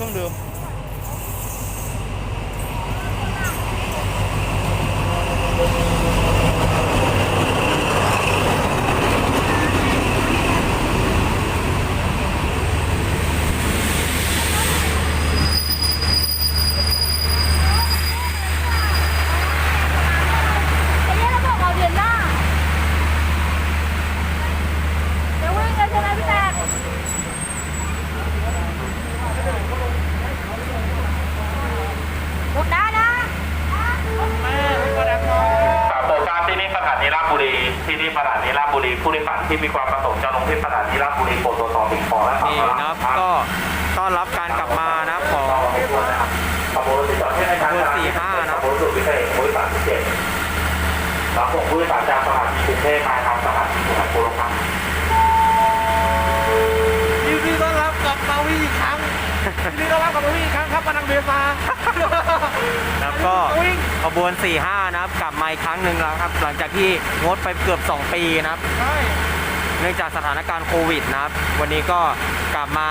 เครื่องดื่ม ไอ้เนี่ยเราบอกเราเดือนหน้าเดี๋ยววิ่งกันใช่ไหมพี่แตกหมดได้นะ แม่ก็ดังน้อย โปรการที่นี่สถานีราชบุรี ที่ นี่สถานีราชบุรีผู้โดยสารที่มีความประสงค์จะลงที่สถานีราชบุรีโปรดตรวจสอบสิ่งของและสัมนี่ภาระนะครับก็ต้อนรับการกลับมานะครับของขบวนรถที่จอดที่ในทางขบวนสี่ห้านะขบวนสุดพิเศษผู้โดยสารที่เจ็ดรับส่งผู้โดยสารจากสถานีกรุงเทพมาทางสถานีสุวรรณภูมิครับยินดีต้อนรับกลับมาวิ่งอีกครั้งยินดีต้อนรับกลับมาวิ่งอีกครั้งครับมานังเบซานะ ครับก็ขบวน 45 นะครับ กลับมาอีกครั้งหนึ่งแล้วครับ หลังจากที่งดไปเกือบ 2 ปีนะครับ ใช่เนื่องจากสถานการณ์โควิดนะครับ วันนี้ก็กลับมา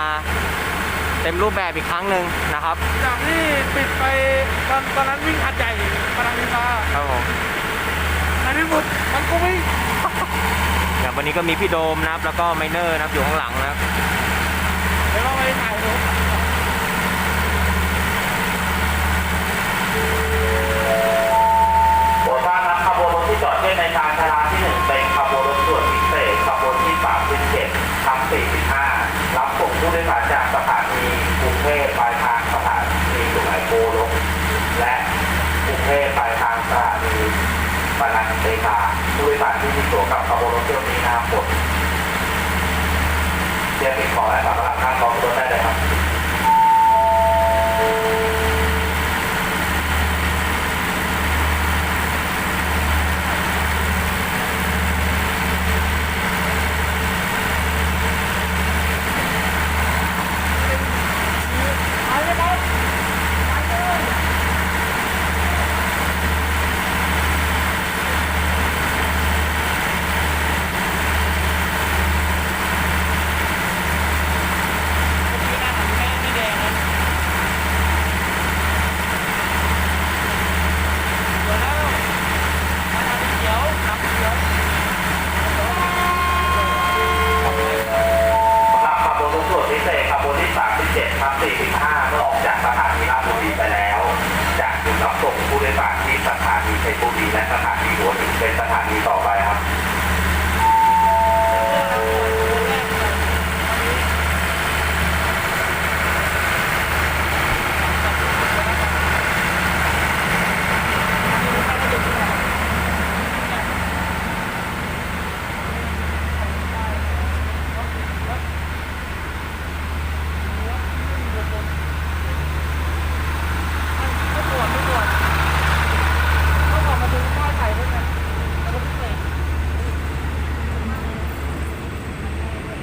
เต็มรูปแบบอีกครั้งหนึ่งนะครับ จากที่ปิดไปตอนตอนนั้นวิ่งหัดใหญ่พลังวิชาครับผมในที่สุดมันก็วิ่งอย่างวันนี้ก็มีพี่โดมนะครับ แล้วก็ไมเนอร์นะครับอยู่ข้างหลังนะครับ เดี๋ยวเราไปถ่ายรูป โปรดทราบนะครับขบวนรถที่จอดที่ในทางชาลาที่หนึ่งเป็นขบวนรถด่วนพิเศษขบวนที่สามสิบเจ็ดทั้งสี่สิบห้ารับส่งผู้โดยสารจากสถานีกรุงเทพปลายทางสถานีสุไหงโกลกและกรุงเทพปลายทางสถานีปานังเตคาผู้โดย สารที่มีตั๋วกับขบวนรถเที่ยวนี้นะครับกดเรียมสิ่งของและสามารถข้ามรถรถได้เลยครับ สำหรับขบวนรถด่วนพิเศษขบวนที่ 37ทับ45 เมื่อออกจากสถานีราชบุรีไปแล้ว จะหยุดรับส่งผู้โดยสารที่สถานีเพ ชรบุรีและสถานีหัวหินเป็นสถานีต่อไปครับ ไม่ตรวจไม่ตรวจต้องออกมาดูป้ายไทยด้วยนะแล้วก็พิเศษ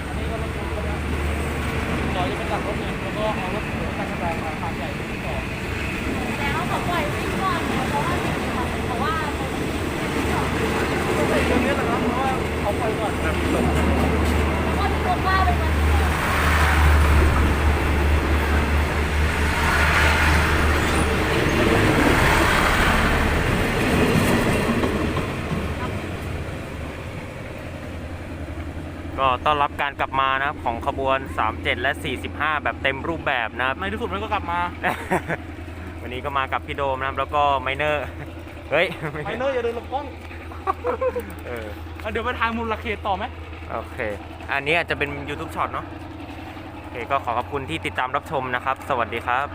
อันนี้ก็รถตู้ก็ได้จอยจะไปกลับรถไงแล้ว ก็เอารถกรแสดงมาขามใหญ่ที่ต่อ แล้วเขาปล่อยวิ่งก่อนเพราะว่าเพราะว่า ก็ใส่เรื่องนี้แหละครับเพราะว่าเขาไปก่อนแบบจบ เพราะว่าตัวป้าเป็นมัน ก็ ต้อนรับการกลับมานะครับของขบวน 37 และ 45 แบบเต็มรูปแบบนะครับในที่สุดมันก็กลับมา วันนี้ก็มากับพี่โดมนะครับแล้วก็ไมเนอร์เฮ้ยไมเนอร์อย่าเดินหลบกล้องเออเอาเดี๋ยวไปทางมูลเขตต่อไหมโอเค อันนี้อาจจะเป็น YouTube Short เนาะโอเคก็ขอขอบคุณที่ติดตามรับชมนะครับ สวัสดีครับ